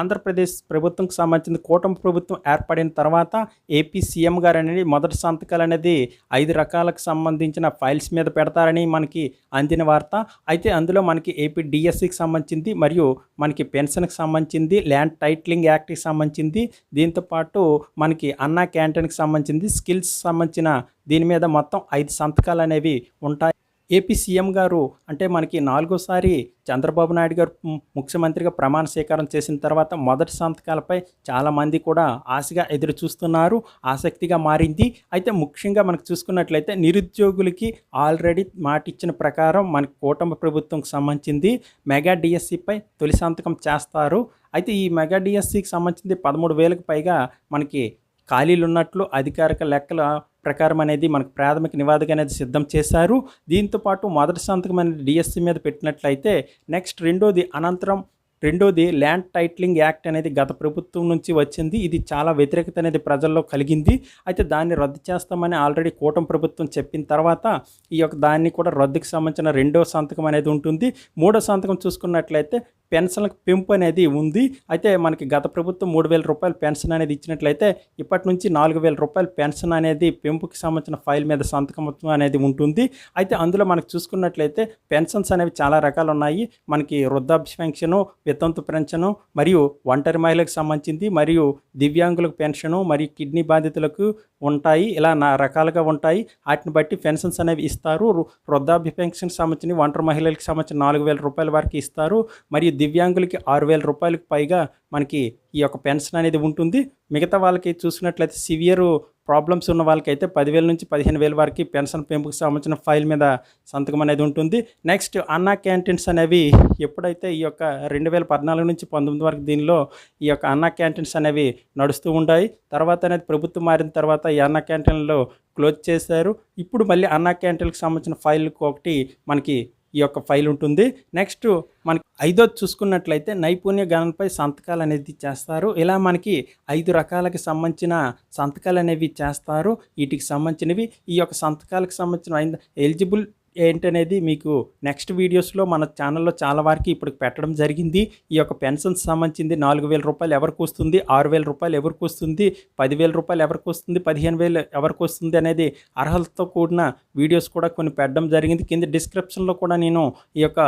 ఆంధ్రప్రదేశ్ ప్రభుత్వంకి సంబంధించిన కూటమి ప్రభుత్వం ఏర్పడిన తర్వాత ఏపీ సీఎం గారు అనేది మొదటి సంతకాలు అనేది ఐదు రకాలకు సంబంధించిన ఫైల్స్ మీద పెడతారని మనకి అందిన వార్త. అయితే అందులో మనకి ఏపీ డిఎస్సికి సంబంధించింది మరియు మనకి పెన్షన్కి సంబంధించింది ల్యాండ్ టైటిలింగ్ యాక్ట్కి సంబంధించింది. దీంతో పాటు మనకి అన్నా క్యాంటీన్కి సంబంధించింది. స్కిల్స్ సంబంధించిన దీని మీద మొత్తం ఐదు సంతకాలు అనేవి ఉంటాయి. ఏపీ సీఎం గారు అంటే మనకి నాలుగోసారి చంద్రబాబు నాయుడు గారు ముఖ్యమంత్రిగా ప్రమాణ స్వీకారం చేసిన తర్వాత మొదటి సంతకాలపై చాలామంది కూడా ఆశగా ఎదురు చూస్తున్నారు ఆసక్తిగా మారింది. అయితే ముఖ్యంగా మనకు చూసుకున్నట్లయితే నిరుద్యోగులకి ఆల్రెడీ మాట ఇచ్చిన ప్రకారం మనకి కూటమి ప్రభుత్వంకి సంబంధించింది మెగా డిఎస్సిపై తొలి సంతకం చేస్తారు. అయితే ఈ మెగా డిఎస్సికి సంబంధించింది పదమూడు వేలకు పైగా మనకి ఖాళీలు ఉన్నట్లు అధికారిక లెక్కల ప్రకారం అనేది మనకు ప్రాథమిక నివాదిక అనేది సిద్ధం చేశారు. దీంతో పాటు మొదటి సంతకం అనేది డిఎస్సి మీద పెట్టినట్లయితే నెక్స్ట్ రెండోది అనంతరం రెండోది ల్యాండ్ టైటిలింగ్ యాక్ట్ అనేది గత ప్రభుత్వం నుంచి వచ్చింది. ఇది చాలా వ్యతిరేకత అనేది ప్రజల్లో కలిగింది. అయితే దాన్ని రద్దు చేస్తామని ఆల్రెడీ కూటమి ప్రభుత్వం చెప్పిన తర్వాత ఈ యొక్క దాన్ని కూడా రద్దుకు సంబంధించిన రెండో సంతకం అనేది ఉంటుంది. మూడో సంతకం చూసుకున్నట్లయితే పెన్షన్లకు పెంపు అనేది ఉంది. అయితే మనకి గత ప్రభుత్వం మూడు వేల రూపాయలు పెన్షన్ అనేది ఇచ్చినట్లయితే ఇప్పటి నుంచి నాలుగు వేల రూపాయలు పెన్షన్ అనేది పెంపుకి సంబంధించిన ఫైల్ మీద సంతకం అనేది ఉంటుంది. అయితే అందులో మనకు చూసుకున్నట్లయితే పెన్షన్స్ అనేవి చాలా రకాలు ఉన్నాయి. మనకి వృద్ధాప్య పెన్షను వితంతు పెన్షను మరియు ఒంటరి మహిళలకు సంబంధించింది మరియు దివ్యాంగులకు పెన్షను మరియు కిడ్నీ బాధితులకు ఉంటాయి ఇలా నా రకాలుగా ఉంటాయి. వాటిని బట్టి పెన్షన్స్ అనేవి ఇస్తారు. వృద్ధాప్య పెన్షన్ సంబంధించిన ఒంటరి మహిళలకు సంబంధించిన నాలుగు వేల రూపాయల వరకు ఇస్తారు. మరియు దివ్యాంగులకి ఆరు వేల రూపాయలకు పైగా మనకి ఈ యొక్క పెన్షన్ అనేది ఉంటుంది. మిగతా వాళ్ళకి చూసినట్లయితే సివియర్ ప్రాబ్లమ్స్ ఉన్న వాళ్ళకైతే పదివేల నుంచి పదిహేను వేల వరకు పెన్షన్ పెంపుకు సంబంధించిన ఫైల్ మీద సంతకం అనేది ఉంటుంది. నెక్స్ట్ అన్నా క్యాంటీన్స్ అనేవి ఎప్పుడైతే ఈ యొక్క రెండు వేల పద్నాలుగు నుంచి పంతొమ్మిది వరకు దీనిలో ఈ యొక్క అన్నా క్యాంటీన్స్ అనేవి నడుస్తూ ఉంటాయి. తర్వాత అనేది ప్రభుత్వం మారిన తర్వాత ఈ అన్నా క్యాంటీన్లో క్లోజ్ చేశారు. ఇప్పుడు మళ్ళీ అన్నా క్యాంటీన్కి సంబంధించిన ఫైల్ ఒకటి మనకి ఈ యొక్క ఫైల్ ఉంటుంది. నెక్స్ట్ మనకి ఐదోది చూసుకున్నట్లయితే నైపుణ్య గణనపై సంతకాలు అనేది చేస్తారు. ఇలా మనకి ఐదు రకాలకి సంబంధించిన సంతకాలు అనేవి చేస్తారు. వీటికి సంబంధించినవి. ఈ యొక్క సంతకాలకు సంబంధించిన ఎలిజిబుల్ ఏంటనేది మీకు నెక్స్ట్ వీడియోస్లో మన ఛానల్లో చాలా వరకు ఇప్పుడు పెట్టడం జరిగింది. ఈ యొక్క పెన్షన్స్ సంబంధించింది నాలుగు వేల రూపాయలు ఎవరికి వస్తుంది? ఆరు వేల రూపాయలు ఎవరికి వస్తుంది? పదివేల రూపాయలు ఎవరికి వస్తుంది? పదిహేను వేలు ఎవరికి వస్తుంది? అనేది అర్హతతో కూడిన వీడియోస్ కూడా కొన్ని పెట్టడం జరిగింది. కింద డిస్క్రిప్షన్లో కూడా నేను ఈ యొక్క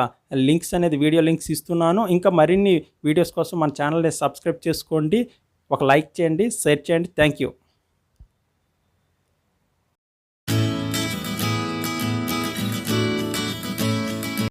లింక్స్ అనేది వీడియో లింక్స్ ఇస్తున్నాను. ఇంకా మరిన్ని వీడియోస్ కోసం మన ఛానల్ని సబ్స్క్రైబ్ చేసుకోండి. ఒక లైక్ చేయండి షేర్ చేయండి. Thank you.